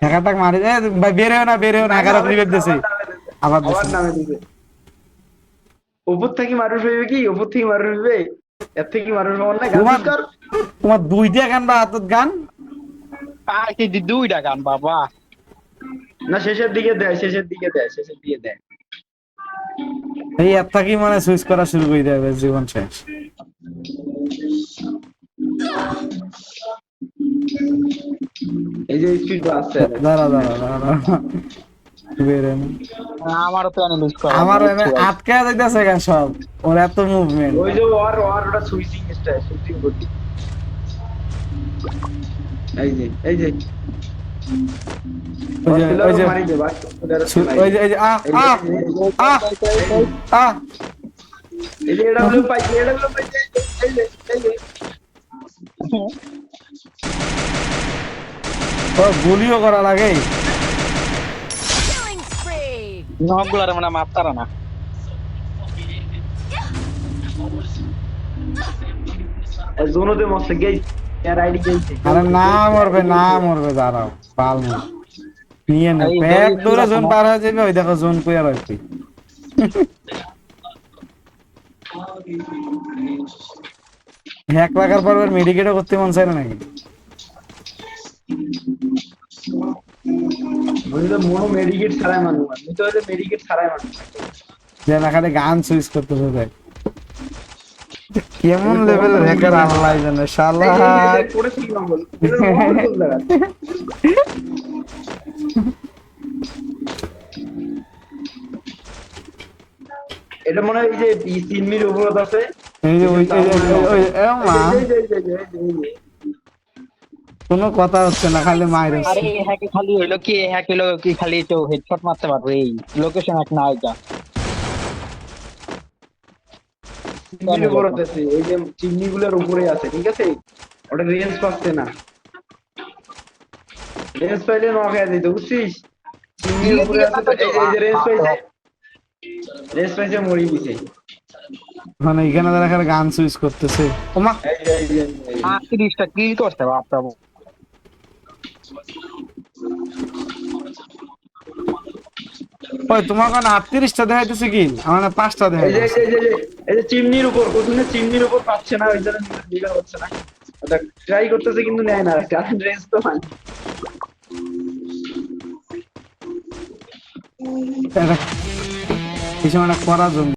হ্যাকারটাক মারি এ ভাই বেরেও না বেরেও না রিভাইভ দিছে। আবার আবার দিছে। উপর থেকে কি? উপর থেকে এর থেকে না গান। কর তোমার দুইটা গান বা হাতত গান? আর কি দি দুইটা গান বাবা। না শেষের দিকে দেয় শেষের দিকে দেয় শেষের দিকে দেয়। এই এর থাকি মানে সুইচ করা শুরু করে দেবে জীবন শেষ। এই যে স্পিড আসছে দাঁড়া দাঁড়া দাঁড়া দাঁড়া। বেরে না। আমারও প্ল্যান লুজ করা আমার এমনি আটকে যাইতেছে গা সব। ওর এত মুভমেন্ট ওই যে ওর ওর ওটা সুইচিং স্টাইল সুইচিং করতে এই যে এই যে। ওই যে ওই যে ওই যে এই যে আ আ আ আ এই যে হলো পাই এটা হলো পাই এই যে এই যে গুলিও করা লাগে। Spree! মানে না। জোনোতে মস্ত গেই এর আইডি গেইছে। আরে না মরবে না মরবে দাঁড়াও পাল না নিয়ে নে ব্যাগ দড়ি জোন না। পার হয়ে যাবে ওই দেখো জোন কই আর কি হ্যাক লাগার পর মেডিকেটও করতে মন চায় না নাকি? আমি তো মনো মেডিকেট ছাড়াই মানুষ। আমি তো হলে মেডিকেট ছাড়াই মানুষ। যে না গান সুইচ করতে দেয় কেমন লেভেলের হ্যাকার আল্লাহ জানে শালা। এটা মনে হয় এই যে এই তিনমির উপর আছে? এই যে ওই মা কোনো কথা হচ্ছে না খালি মায়ের আরে হ্যাকে খালি হইল কি হ্যাক হইল কি খালি তো হেডশট মারতে পারবে এই লোকেশন এক না এটা চিমনির উপর আছে যে চিমনি গুলোর উপরে আছে ঠিক আছে? ওটা রেঞ্জ পাচ্ছে না। রেঞ্জ পাইলে নখায় দিত বুঝছিস? চিমনির উপরে আছে এই যে- রেঞ্জ পাইছে। রেঞ্জ পাইছে মরি দিছে মানে এখানে যারা গান সুইচ করতেছে। এই কিল করতে বাপটা ওই তোমার কোন আটত্রিশটা দেখাইতেছে কি? আমার না পাঁচটা এই যে- এই যে- এই যে- এই যে চিমনির উপর প্রথমে চিমনির উপর পাচ্ছে না ওই জন্য হচ্ছে না। ওটা ট্রাই করতেছে কিন্তু নেয় না কারণ রেঞ্জ তো হয় এটা কিছু একটা করার জন্য।